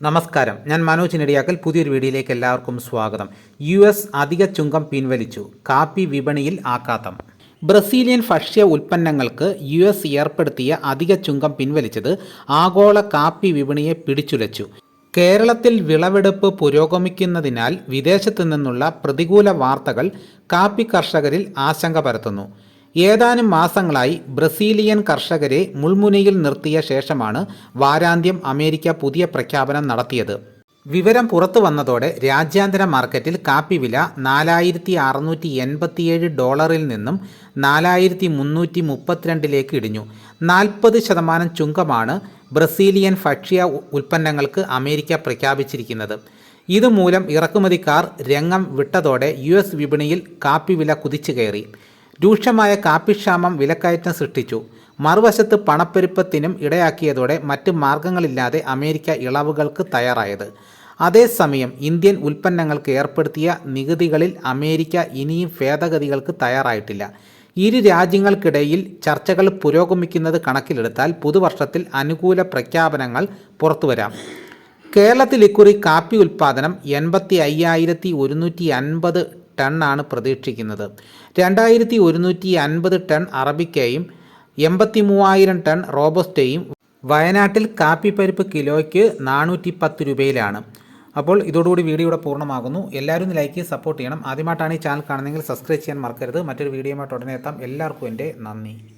നമസ്കാരം. ഞാൻ മനോജ് നെടിയാക്കൽ പുതിയൊരു വീഡിയോയിലേക്ക് എല്ലാവർക്കും സ്വാഗതം. യു എസ് അധിക ചുങ്കം പിൻവലിച്ചു. കാപ്പി വിപണിയിൽ ആഘാതം. ബ്രസീലിയൻ ഭക്ഷ്യ ഉൽപ്പന്നങ്ങൾക്ക് യു എസ് ഏർപ്പെടുത്തിയ അധിക ചുങ്കം പിൻവലിച്ചത് ആഗോള കാപ്പി വിപണിയെ പിടിച്ചുലച്ചു. കേരളത്തിൽ വിളവെടുപ്പ് പുരോഗമിക്കുന്നതിനാൽ വിദേശത്തു നിന്നുള്ള പ്രതികൂല വാർത്തകൾ കാപ്പി കർഷകരിൽ ആശങ്ക പരത്തുന്നു. ഏതാനും മാസങ്ങളായി ബ്രസീലിയൻ കർഷകരെ മുൾമുനയിൽ നിർത്തിയ ശേഷമാണ് വാരാന്ത്യം അമേരിക്ക പുതിയ പ്രഖ്യാപനം നടത്തിയത്. വിവരം പുറത്തു വന്നതോടെ രാജ്യാന്തര മാർക്കറ്റിൽ കാപ്പി വില നാലായിരത്തി അറുന്നൂറ്റി എൺപത്തിയേഴ് ഡോളറിൽ നിന്നും നാലായിരത്തി മുന്നൂറ്റി മുപ്പത്തിരണ്ടിലേക്ക് ഇടിഞ്ഞു. നാൽപ്പത് ശതമാനം ചുങ്കമാണ് ബ്രസീലിയൻ ഭക്ഷ്യ ഉൽപ്പന്നങ്ങൾക്ക് അമേരിക്ക പ്രഖ്യാപിച്ചിരിക്കുന്നത്. ഇതുമൂലം ഇറക്കുമതിക്കാർ രംഗം വിട്ടതോടെ യു എസ് വിപണിയിൽ കാപ്പി വില കുതിച്ചു കയറി. രൂക്ഷമായ കാപ്പിക്ഷാമം വിലക്കയറ്റം സൃഷ്ടിച്ചു. മറുവശത്ത് പണപ്പെരുപ്പത്തിനും ഇടയാക്കിയതോടെ മറ്റ് മാർഗങ്ങളില്ലാതെ അമേരിക്ക ഇളവുകൾക്ക് തയ്യാറായത്. അതേസമയം ഇന്ത്യൻ ഉൽപ്പന്നങ്ങൾക്ക് ഏർപ്പെടുത്തിയ നികുതികളിൽ അമേരിക്ക ഇനിയും ഭേദഗതികൾക്ക് തയ്യാറായിട്ടില്ല. ഇരു രാജ്യങ്ങൾക്കിടയിൽ ചർച്ചകൾ പുരോഗമിക്കുന്നത് കണക്കിലെടുത്താൽ പുതുവർഷത്തിൽ അനുകൂല പ്രഖ്യാപനങ്ങൾ പുറത്തുവരാം. കേരളത്തിൽ ഇക്കുറി കാപ്പി ഉൽപ്പാദനം എൺപത്തി അയ്യായിരത്തി ഒരുന്നൂറ്റി അൻപത് ടണ്ണാണ് പ്രതീക്ഷിക്കുന്നത്. രണ്ടായിരത്തി ഒരുന്നൂറ്റി അൻപത് ടൺ അറബിക്കയും എൺപത്തി മൂവായിരം ടൺ റോബസ്റ്റയും വയനാട്ടിൽ കാപ്പിപ്പരിപ്പ് കിലോയ്ക്ക് നാനൂറ്റി പത്ത് രൂപയിലാണ്. അപ്പോൾ ഇതോടുകൂടി വീഡിയോ ഇവിടെ പൂർണമാകുന്നു. എല്ലാവരും ലൈക്ക് സപ്പോർട്ട് ചെയ്യണം. ആദ്യമായിട്ടാണ് ഈ ചാനൽ കാണുന്നതെങ്കിൽ സബ്സ്ക്രൈബ് ചെയ്യാൻ മറക്കരുത്. മറ്റൊരു വീഡിയോയുമായിട്ട് ഉടനെ എത്താം. എല്ലാവർക്കും എന്റെ നന്ദി.